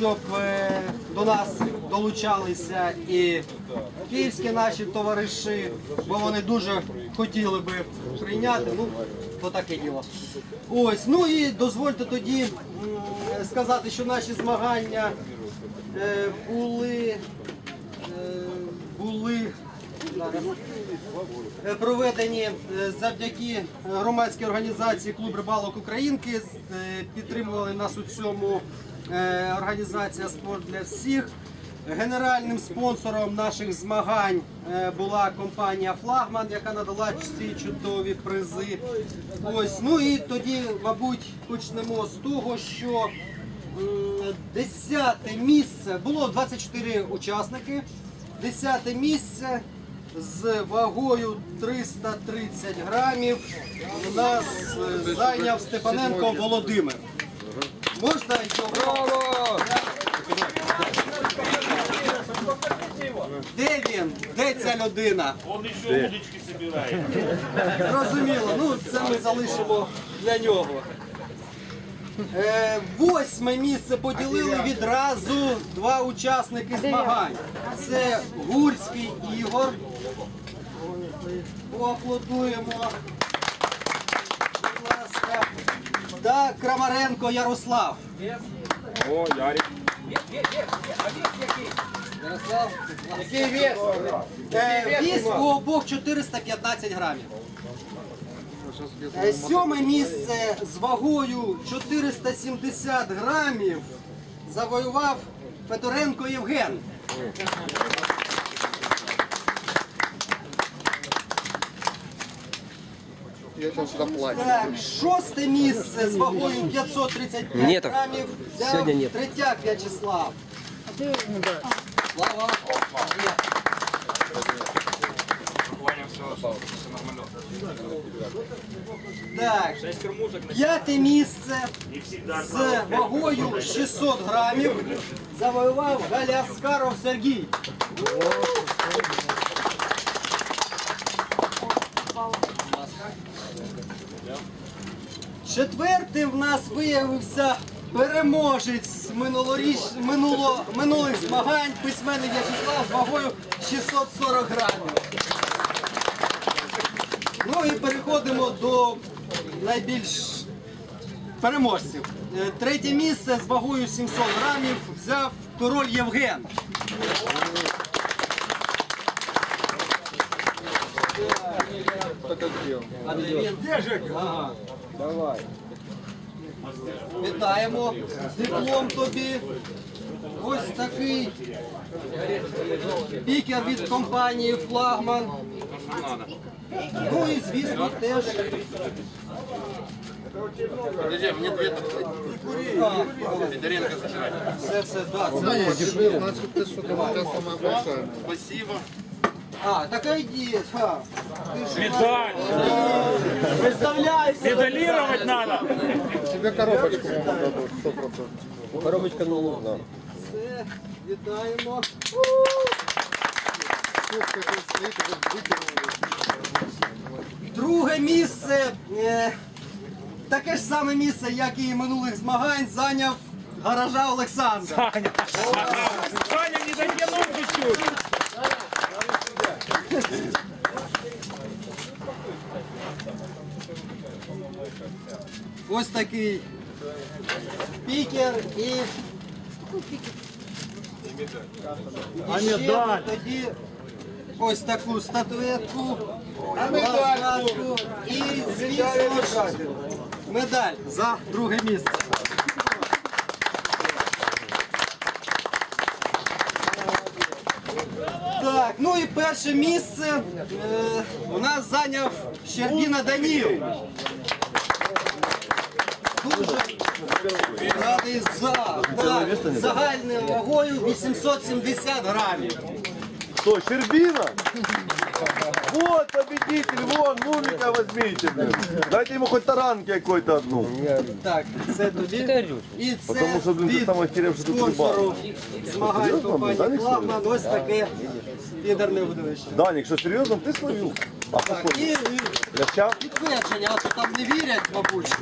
щоб е, до нас долучалися і київські наші товариші, бо вони дуже хотіли би прийняти. Ну, то таке діло. Ось, ну і дозвольте тоді сказати, що наші змагання е, були, е, були проведені завдяки громадській організації Клуб рибалок Українки. Підтримували нас у цьому організація Спорт для всіх. Генеральним спонсором наших змагань е, була компанія Флагман, яка надала ці чудові призи. Ось, ну і тоді, мабуть, почнемо з того, що м, десяте місце було 24 учасники. Десяте місце з вагою 330 грамів у нас е, зайняв Степаненко Володимир. Можна його? Де він? Де ця людина? Он еще удочки собирает. Зрозуміло, ну це ми залишимо для нього. Е, восьме місце поділили відразу два учасники змагань. Це Гурський Ігор. Поаплодуємо. Будь ласка. Та Крамаренко Ярослав. О, Ярик. Ярослав, який вес? Е, у обох 415 грамів. Е, Сьоме місце з вагою 470 грамів завоював Федоренко Євген. Сейчас заплачу. Так, шосте місце з вагою 535 Ні, так. грамів взяв Сьогодні ні. Третяк В'ячеслав. Слава. Так, п'яте місце з вагою 600 грамів завоював Галяскаров Сергій. Четвертим в нас виявився переможець минулоріч, минуло, минулих змагань письменник В'ячеслав з вагою 640 грамів. Ну і переходимо до найбільш переможців. Е, Третє місце з вагою 700 грамів взяв король Євген. А де він? Ага. Давай. Вітаємо. Диплом тобі. Ось такий пікер від компанії Флагман. Ну і звісно теж. Подожди, мне две Федоренко забирать. Це все, да, це Ну. Спасибо. А, така йди. Ха. Ти ж Медаль! представляйся. Медалировать надо! Тебе коробочку дадут. Коробочка не нужна. Все, вітаємо. И. Друге місце. е, Таке ж саме місце, як і минулих змагань, зайняв гаража Олександр. Саня! Саня, не дотянул чуть-чуть! Ось такий пікер і. І ще тоді ось таку статуетку, ласкатку і звісно ж медаль за друге місце. Так, ну і перше місце е, у нас зайняв Щербіна Даніл. Дуже радий за так, загальною вагою 870 грамів. Что, Щербина? Вот победитель, вон, Нумика возьмите, блин. Дайте ему хоть таранки какой-то одну. Так, це тобі. І це Потому що, блін, ти від саме охеревший тут спонсору змагань Серйозно, компанії Данік, Флагман. Ось таке фідерне видовище. Даник, что, серьезно? Ты словил? Так, і, Ляща? підтвердження, а то там не вірять, мабуть, що.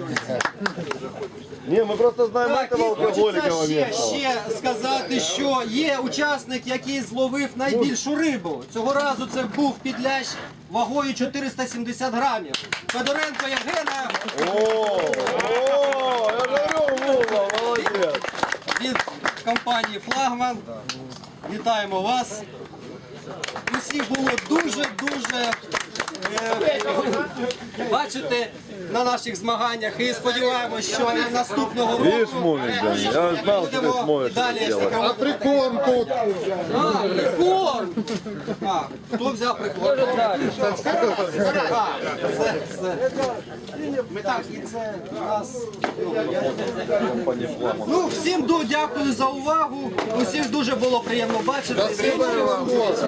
Ні, ми просто знаємо Так, і этого алкоголика хочеться ще, моментного. ще сказати, що є учасник, який зловив найбільшу рибу. Цього разу це був підлящ вагою 470 грамів. Федоренко Євгена О, о, я говорю, Вова, молодець. від компанії Флагман. Вітаємо вас. Усіх було дуже-дуже е, бачити на наших змаганнях і сподіваємося, що наступного року я знал, что ты будемо далі сделать. А прикорм тут. А, прикорм! А, хто взяв прикорм? Ми так, і це у нас. Ну, всім ду- дякую за увагу. Усіх дуже було приємно бачити.